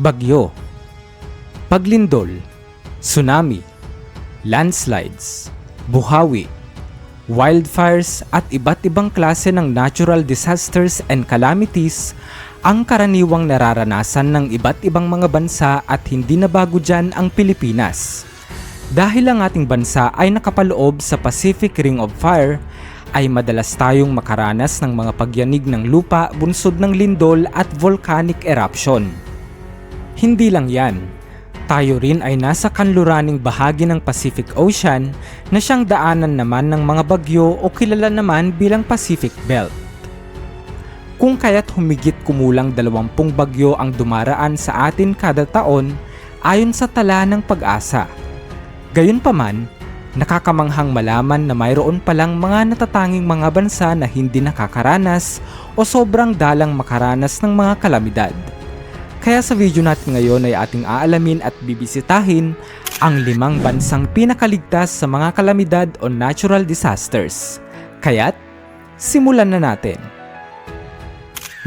bagyo, paglindol, tsunami, landslides, buhawi, wildfires at iba't ibang klase ng natural disasters and calamities ang karaniwang nararanasan ng iba't ibang mga bansa at hindi na bago dyan ang Pilipinas. Dahil ang ating bansa ay nakapaloob sa Pacific Ring of Fire, ay madalas tayong makaranas ng mga pagyanig ng lupa bunsod ng lindol at volcanic eruption. Hindi lang yan, tayo rin ay nasa kanluraning bahagi ng Pacific Ocean na siyang daanan naman ng mga bagyo o kilala naman bilang Pacific Belt. Kung kaya't humigit kumulang 20 bagyo ang dumaraan sa atin kada taon ayon sa tala ng pag-asa. Gayunpaman, nakakamanghang malaman na mayroon palang mga natatanging mga bansa na hindi nakakaranas o sobrang dalang makaranas ng mga kalamidad. Kaya sa video natin ngayon ay ating aalamin at bibisitahin ang limang bansang pinakaligtas sa mga kalamidad o natural disasters. Kaya't, simulan na natin.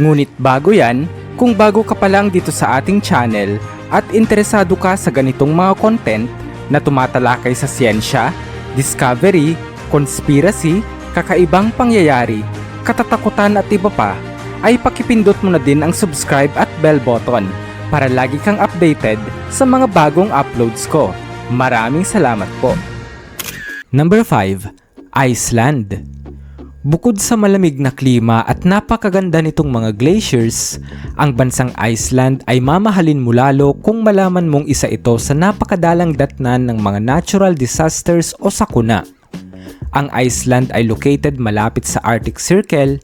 Ngunit bago yan, kung bago ka pa lang dito sa ating channel at interesado ka sa ganitong mga content na tumatalakay sa siyensya, discovery, conspiracy, kakaibang pangyayari, katatakutan at iba pa, ay pakipindot mo na din ang subscribe at bell button para lagi kang updated sa mga bagong uploads ko. Maraming salamat po. Number 5. Iceland Bukod sa malamig na klima at napakaganda nitong mga glaciers, ang bansang Iceland ay mamahalin mo lalo kung malaman mong isa ito sa napakadalang datnan ng mga natural disasters o sakuna. Ang Iceland ay located malapit sa Arctic Circle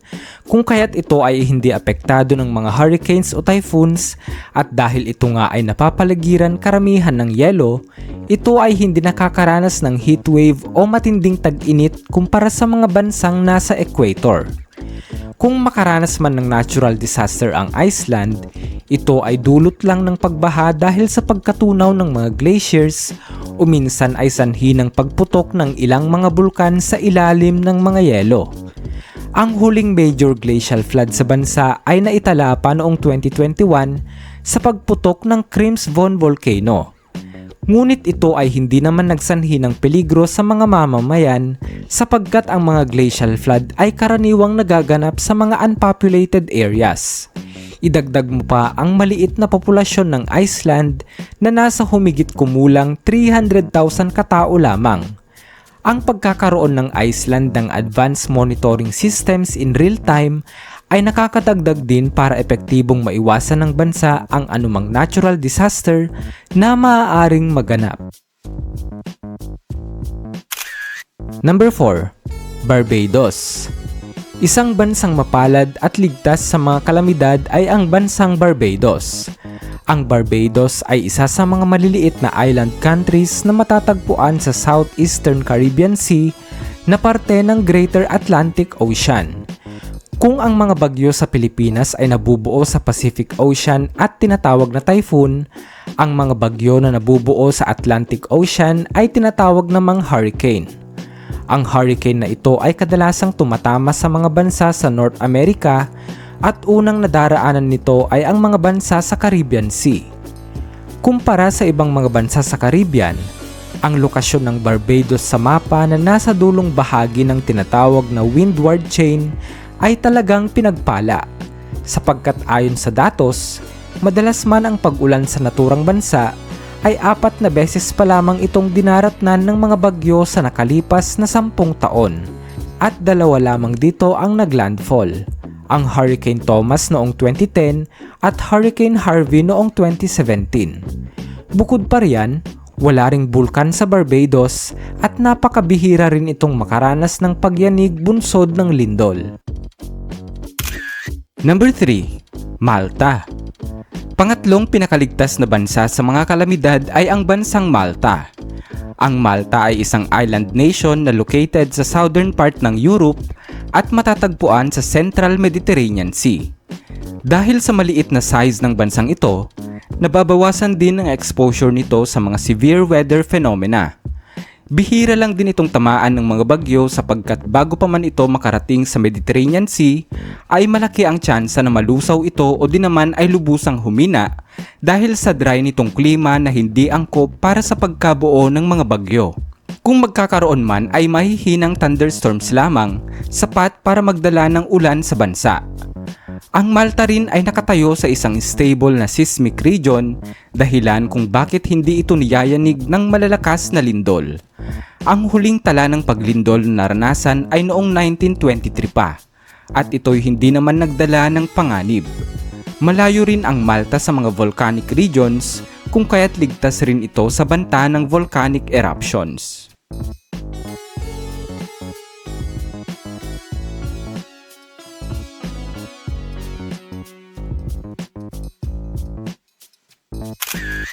kung kaya't ito ay hindi apektado ng mga hurricanes o typhoons at dahil ito nga ay napapaligiran karamihan ng yelo, ito ay hindi nakakaranas ng heatwave o matinding tag-init kumpara sa mga bansang nasa equator. Kung makaranas man ng natural disaster ang Iceland, ito ay dulot lang ng pagbaha dahil sa pagkatunaw ng mga glaciers o minsan ay sanhi ng pagputok ng ilang mga bulkan sa ilalim ng mga yelo. Ang huling major glacial flood sa bansa ay naitala pa noong 2021 sa pagputok ng Crimsvon Volcano Ngunit ito ay hindi naman nagsanhi ng peligro sa mga mamamayan sapagkat ang mga glacial flood ay karaniwang nagaganap sa mga unpopulated areas. Idagdag mo pa ang maliit na populasyon ng Iceland na nasa humigit kumulang 300,000 katao lamang. Ang pagkakaroon ng Iceland ng advanced monitoring systems in real time ay nakakadagdag din para epektibong maiwasan ng bansa ang anumang natural disaster na maaaring maganap. Number 4. Barbados Isang bansang mapalad at ligtas sa mga kalamidad ay ang bansang Barbados. Ang Barbados ay isa sa mga maliliit na island countries na matatagpuan sa Southeastern Caribbean Sea na parte ng Greater Atlantic Ocean. Kung ang mga bagyo sa Pilipinas ay nabubuo sa Pacific Ocean at tinatawag na typhoon, ang mga bagyo na nabubuo sa Atlantic Ocean ay tinatawag namang hurricane. Ang hurricane na ito ay kadalasang tumatama sa mga bansa sa North America at unang nadaraanan nito ay ang mga bansa sa Caribbean Sea. Kumpara sa ibang mga bansa sa Caribbean, ang lokasyon ng Barbados sa mapa na nasa dulong bahagi ng tinatawag na windward chain ay talagang pinagpala sapagkat ayon sa datos, madalas man ang pag-ulan sa naturang bansa ay apat na beses pa lamang itong dinaratnan ng mga bagyo sa nakalipas na sampung taon at dalawa lamang dito ang naglandfall. Ang Hurricane Thomas noong 2010 at Hurricane Harvey noong 2017. Bukod pa riyan, wala ring bulkan sa Barbados at napakabihira rin itong makaranas ng pagyanig bunsod ng lindol. Number 3. Malta Pangatlong pinakaligtas na bansa sa mga kalamidad ay ang bansang Malta. Ang Malta ay isang island nation na located sa southern part ng Europe at matatagpuan sa Central Mediterranean Sea. Dahil sa maliit na size ng bansang ito, nababawasan din ang exposure nito sa mga severe weather phenomena Bihira lang din itong tamaan ng mga bagyo sapagkat bago pa man ito makarating sa Mediterranean Sea ay malaki ang tsansa na malusaw ito o di naman ay lubusang humina dahil sa dry nitong klima na hindi angkop para sa pagkabuo ng mga bagyo. Kung magkakaroon man ay mahihinang thunderstorms lamang, sapat para magdala ng ulan sa bansa. Ang Malta rin ay nakatayo sa isang stable na seismic region dahilan kung bakit hindi ito niyayanig ng malalakas na lindol. Ang huling tala ng paglindol na naranasan ay noong 1923 pa at ito'y hindi naman nagdala ng panganib. Malayo rin ang Malta sa mga volcanic regions kung kaya't ligtas rin ito sa banta ng volcanic eruptions.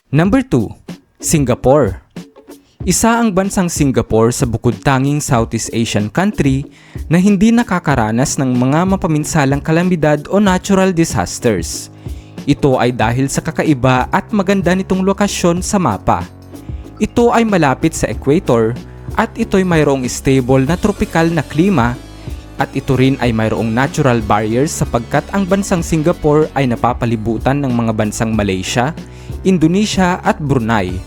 Number 2. Singapore Isa ang bansang Singapore sa bukod tanging Southeast Asian country na hindi nakakaranas ng mga mapaminsalang kalamidad o natural disasters. Ito ay dahil sa kakaiba at maganda nitong lokasyon sa mapa. Ito ay malapit sa equator at ito'y mayroong stable na tropical na klima at ito rin ay mayroong natural barriers sapagkat ang bansang Singapore ay napapalibutan ng mga bansang Malaysia, Indonesia at Brunei.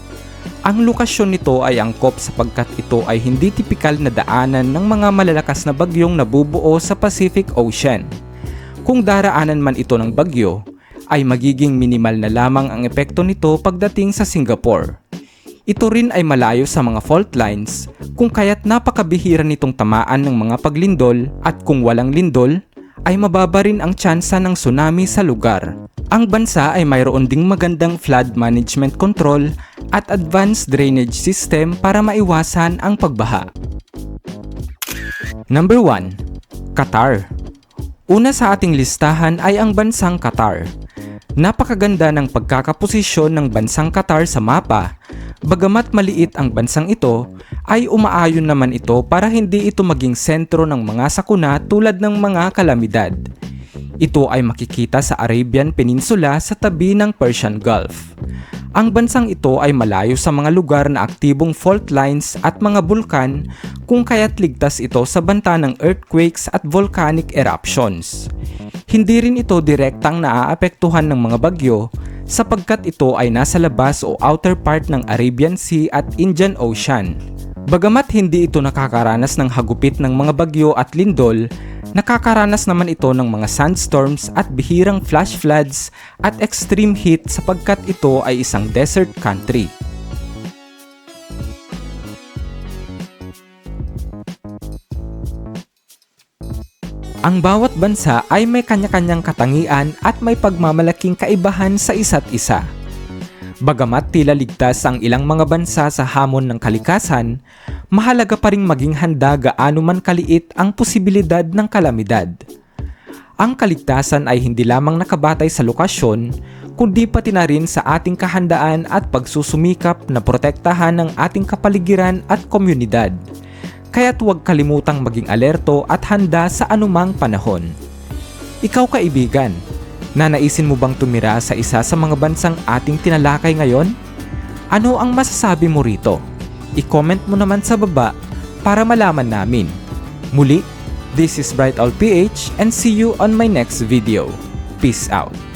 Ang lokasyon nito ay angkop sapagkat ito ay hindi tipikal na daanan ng mga malalakas na bagyong nabubuo sa Pacific Ocean. Kung daraanan man ito ng bagyo, ay magiging minimal na lamang ang epekto nito pagdating sa Singapore. Ito rin ay malayo sa mga fault lines kung kaya't napakabihira nitong tamaan ng mga paglindol at kung walang lindol ay mababa rin ang tsansa ng tsunami sa lugar. Ang bansa ay mayroon ding magandang flood management control at advanced drainage system para maiwasan ang pagbaha. Number 1. Qatar Una sa ating listahan ay ang bansang Qatar. Napakaganda ng pagkakaposisyon ng bansang Qatar sa mapa. Bagamat maliit ang bansang ito, ay umaayon naman ito para hindi ito maging sentro ng mga sakuna tulad ng mga kalamidad. Ito ay makikita sa Arabian Peninsula sa tabi ng Persian Gulf. Ang bansang ito ay malayo sa mga lugar na aktibong fault lines at mga bulkan kung kaya't ligtas ito sa banta ng earthquakes at volcanic eruptions. Hindi rin ito direktang naaapektuhan ng mga bagyo sapagkat ito ay nasa labas o outer part ng Arabian Sea at Indian Ocean. Bagamat hindi ito nakakaranas ng hagupit ng mga bagyo at lindol, nakakaranas naman ito ng mga sandstorms at bihirang flash floods at extreme heat sapagkat ito ay isang desert country. Ang bawat bansa ay may kanya-kanyang katangian at may pagmamalaking kaibahan sa isa't isa. Bagamat tila ligtas ang ilang mga bansa sa hamon ng kalikasan, mahalaga pa ring maging handa gaano man kaliit ang posibilidad ng kalamidad. Ang kaligtasan ay hindi lamang nakabatay sa lokasyon, kundi pati na rin sa ating kahandaan at pagsusumikap na protektahan ng ating kapaligiran at komunidad kaya't huwag kalimutang maging alerto at handa sa anumang panahon. Ikaw kaibigan, nanaisin mo bang tumira sa isa sa mga bansang ating tinalakay ngayon? Ano ang masasabi mo rito? I-comment mo naman sa baba para malaman namin. Muli, this is Bright All PH and see you on my next video. Peace out.